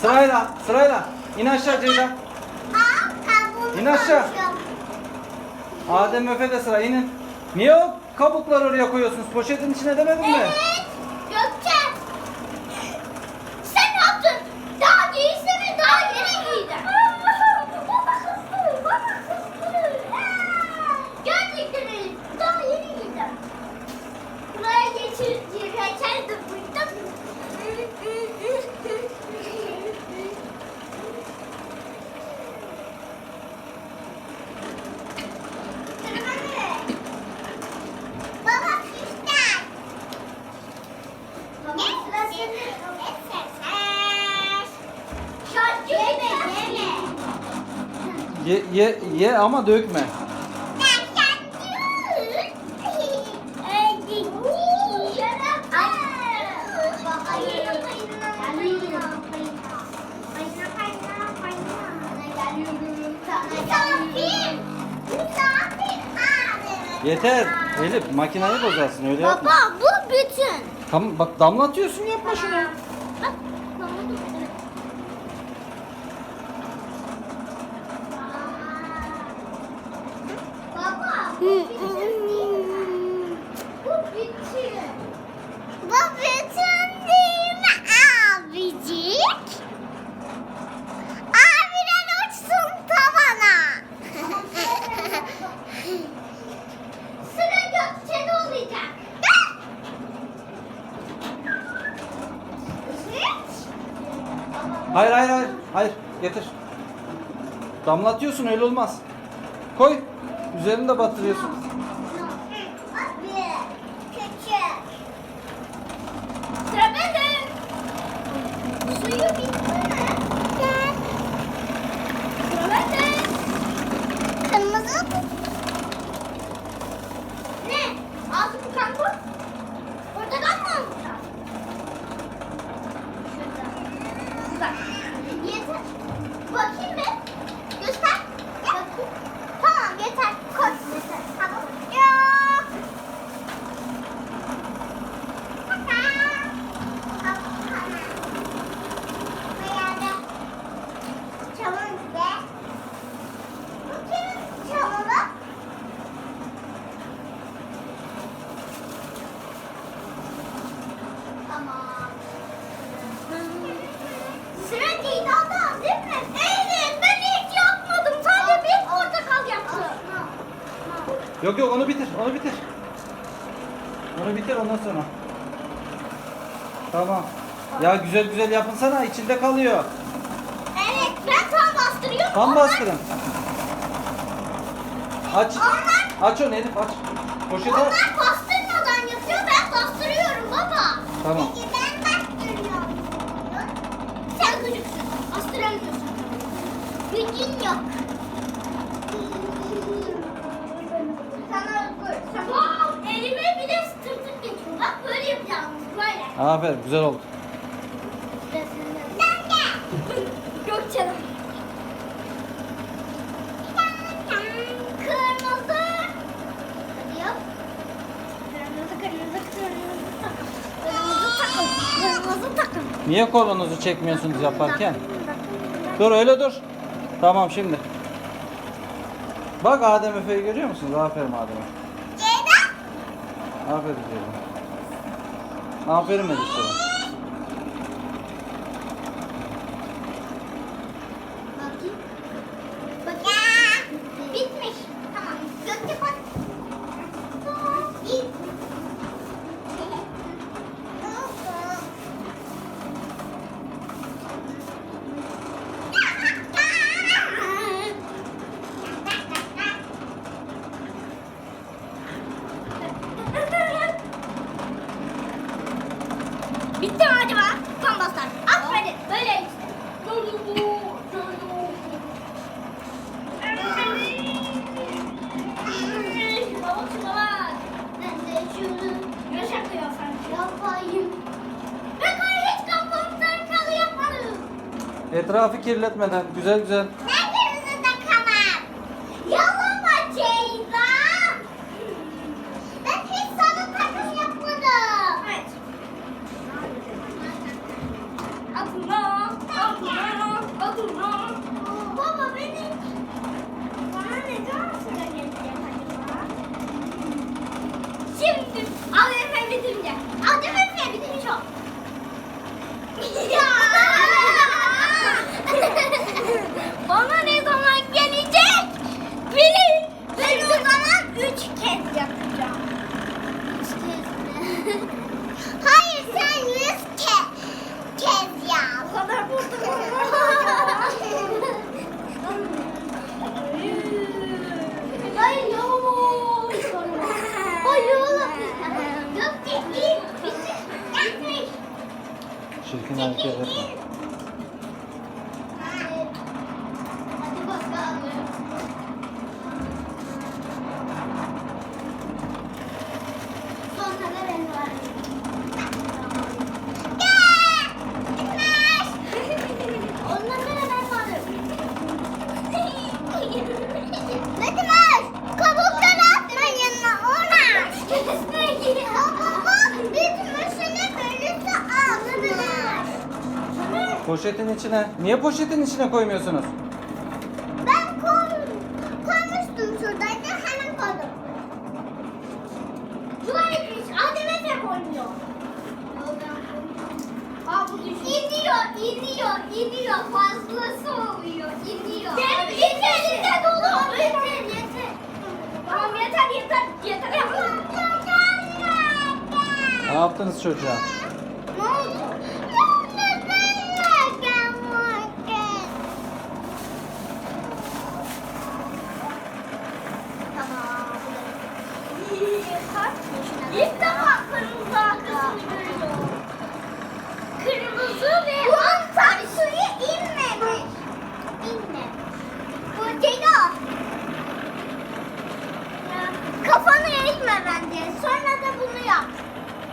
Sırayla, sırayla. İn aşağı Ceyda. İn aşağı. Adem Öfe de sıra inin. Niye o kabukları oraya koyuyorsunuz? Poşetin içine demedim mi? Evet. Ye, ye, ye ama dökme. Yeter. Elif makinayı bozarsın öyle yapma. Baba bu bütün. Tamam bak damlatıyorsun yapma şunu. Bak, damladı. Baba, bu bütün. Bu bütün. Bu bütün değil mi abicik? Abiler uçsun tavana. Sıra Gökçe'de olacak. Hayır hayır hayır. Hayır getir. Damlatıyorsun öyle olmaz. Koy. Üzerini de batırıyorsun. Abi, küçük. Sıra bende. Suyu bitti mi? Gel. Sıra bende. Kırmızı. Ne? Altı bu kan bu. Portakal mı alacağız? Şurada. Bak. Yeter. Bakayım bir. Göster. Bakayım. Tamam yeter. Koy. Yeter. Tamam. Yok. Sıra Ceyda'da değil mi? Evet ben hiç yapmadım. Sadece bir portakal yaptım. Yok yok onu bitir. Onu bitir. Onu bitir ondan sonra. Tamam. Ya güzel güzel yapınsana içinde kalıyor. Evet ben tam bastırıyorum. Tam Onlar- bastırın. Aç. Onlar, Aç onu Elif aç. Poşeti aç. onlar bastırmadan yapıyor ben bastırıyorum baba. Tamam. Peki ben bastırıyorum. Sen gıcıksın. Bastıramıyorsun. Gücün yok. Aferin güzel oldu. Gökçen'im. Kırmızı. Hadi yap. Kırmızı, kırmızı, kırmızı takım. Kırmızı takım. Kırmızı takım. Niye kolunuzu çekmiyorsunuz yaparken? Dur öyle dur. Tamam şimdi. Bak Adem Efe'yi görüyor musunuz? Aferin Adem'e. Ceyda. Aferin Ceyda. Aferin Elif'e. Etrafı kirletmeden güzel güzel. 这 Poşetin içine. Niye poşetin içine koymuyorsunuz? Ben koy, koymuştum şuradaydı hemen koydum. Sular etmiş. Adem Efe koymuyor. Aa bu düşüyor. İniyor, iniyor, iniyor. Fazlası oluyor, iniyor. Benim yeterinde dolu. Yeter, yeter. Tamam yeter, yeter. Yeter. Ne yaptınız çocuğa? Ne oldu? İlk defa kırmızı ve